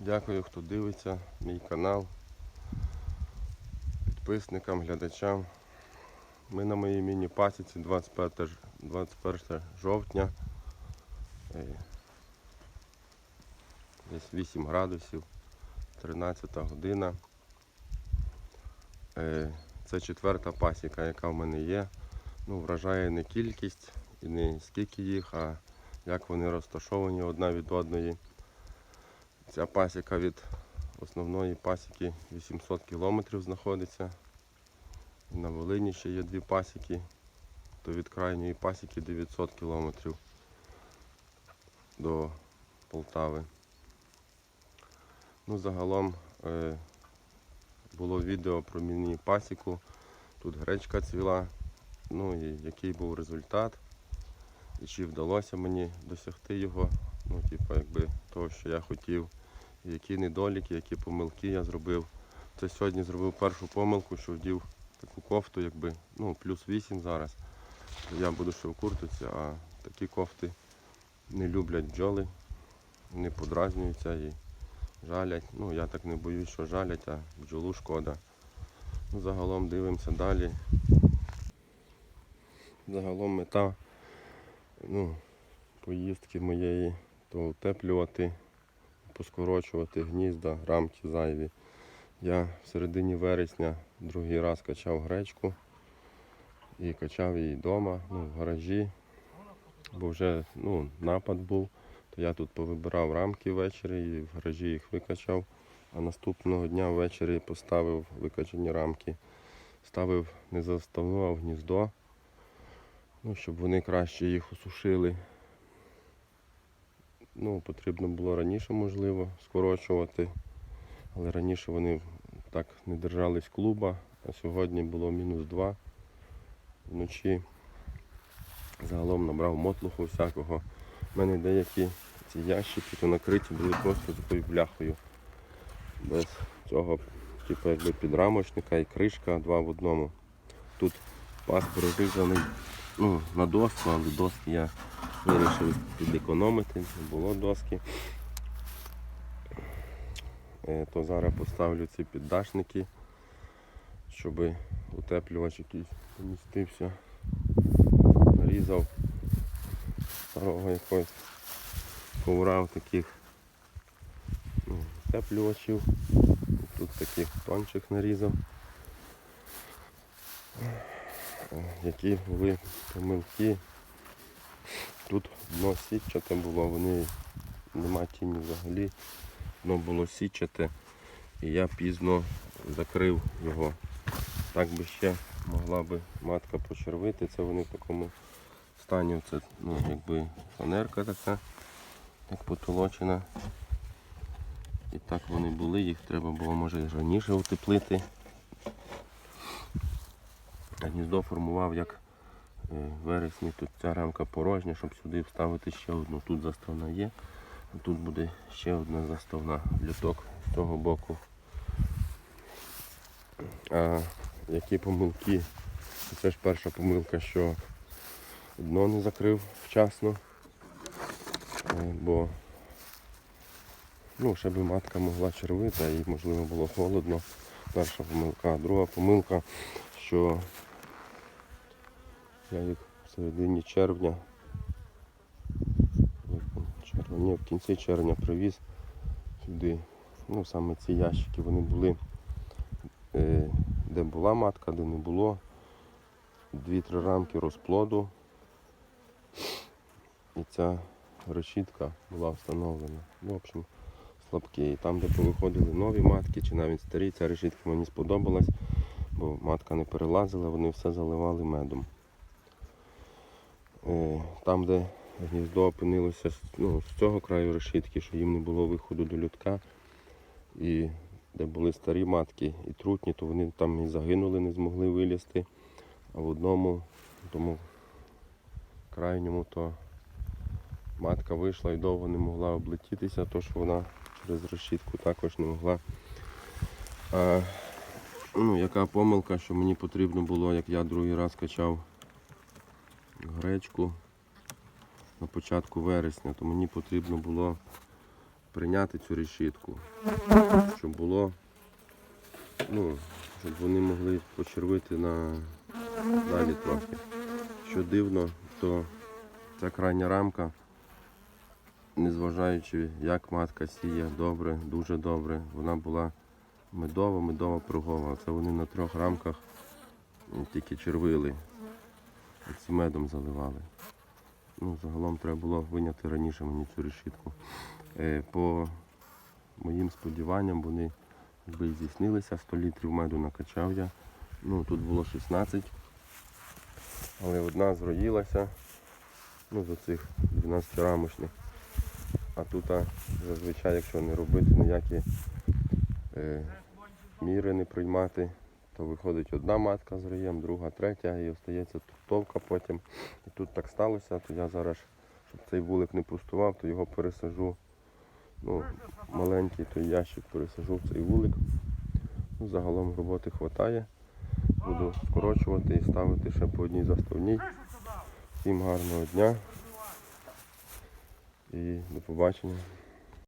Дякую, хто дивиться мій канал, підписникам, глядачам. Ми на моїй міні-пасіці 21, 21 жовтня. Е, Десь 8 градусів, 13 година. Е, Це четверта пасіка, яка в мене є. Ну, вражає не кількість і не скільки їх, а як вони розташовані одна від одної. Ця пасіка від основної пасіки 800 кілометрів знаходиться. На Волині ще є дві пасіки, то від крайньої пасіки 900 кілометрів до Полтави. Ну, загалом е, було відео про міні пасіку. Тут гречка цвіла. Ну і який був результат. І чи вдалося мені досягти його, ну, типу, якби того, що я хотів які недоліки, які помилки я зробив. Це сьогодні зробив першу помилку, що вдів таку кофту, якби, ну, плюс 8 зараз. Я буду ще в куртиці, а такі кофти не люблять бджоли, не подразнюються і жалять. Ну, я так не боюсь, що жалять, а бджолу шкода. Ну, загалом дивимося далі. Загалом мета ну, поїздки моєї то утеплювати поскорочувати гнізда, рамки зайві. Я в середині вересня другий раз качав гречку і качав її вдома, ну, в гаражі, бо вже ну, напад був, то я тут повибирав рамки ввечері і в гаражі їх викачав, а наступного дня ввечері поставив викачані рамки, ставив не заставну, а в гніздо, ну, щоб вони краще їх осушили. Ну, потрібно було раніше, можливо, скорочувати. Але раніше вони так не держались клуба, а сьогодні було мінус 2 вночі. Загалом набрав мотлуху всякого. У мене деякі ці ящики то накриті були просто такою бляхою. Без цього, типу, якби підрамочника і кришка два в одному. Тут паспорт розрізаний ну, на доску, але доски я вирішив підекономити, не було доски. Е, То зараз поставлю ці піддашники, щоб утеплювач якийсь помістився. Нарізав старого якогось ковра таких ну, утеплювачів. Тут таких тончих нарізав. Які були помилки. Тут дно сітчате було, вони нема тіні взагалі. Дно було сітчате і я пізно закрив його. Так би ще могла би матка почервити. Це вони в такому стані. Це ну, якби фанерка така, як потолочена. І так вони були, їх треба було може раніше утеплити. Гніздо формував як вересні тут ця рамка порожня, щоб сюди вставити ще одну. Тут заставна є, тут буде ще одна заставна люток з того боку. А які помилки? Це ж перша помилка, що дно не закрив вчасно, Е, бо ну, ще би матка могла червити, їй можливо було холодно. Перша помилка. Друга помилка, що я їх в середині червня, червня, в кінці червня привіз сюди. Ну, саме ці ящики вони були, е, де була матка, де не було. Дві-три рамки розплоду. І ця решітка була встановлена. Ну, в общем, слабкі. І там, де повиходили нові матки, чи навіть старі, ця решітка мені сподобалась, бо матка не перелазила, вони все заливали медом. Там, де гніздо опинилося ну, з цього краю решітки, що їм не було виходу до людка, і де були старі матки і трутні, то вони там і загинули, не змогли вилізти. А в одному, тому крайньому, то матка вийшла і довго не могла облетітися, то що вона через решітку також не могла. А, ну, яка помилка, що мені потрібно було, як я другий раз качав гречку на початку вересня, то мені потрібно було прийняти цю решітку, щоб було, ну, щоб вони могли почервити на далі трохи. Що дивно, то ця крайня рамка, незважаючи, як матка сіє добре, дуже добре, вона була медова, медова пругова. Це вони на трьох рамках тільки червили, ці медом заливали. Ну, загалом треба було виняти раніше мені цю решітку. Е, по моїм сподіванням, вони якби здійснилися, 100 літрів меду накачав я. Ну, тут було 16, але одна зроїлася, ну, з оцих 12 рамочних. А тут зазвичай, якщо не робити ніякі е, міри не приймати, то виходить одна матка з роєм, друга, третя, і остається товка потім. І тут так сталося, то я зараз, щоб цей вулик не пустував, то його пересажу. Ну, маленький той ящик пересажу в цей вулик. Ну, загалом роботи вистачає. Буду скорочувати і ставити ще по одній заставній. Всім гарного дня і до побачення.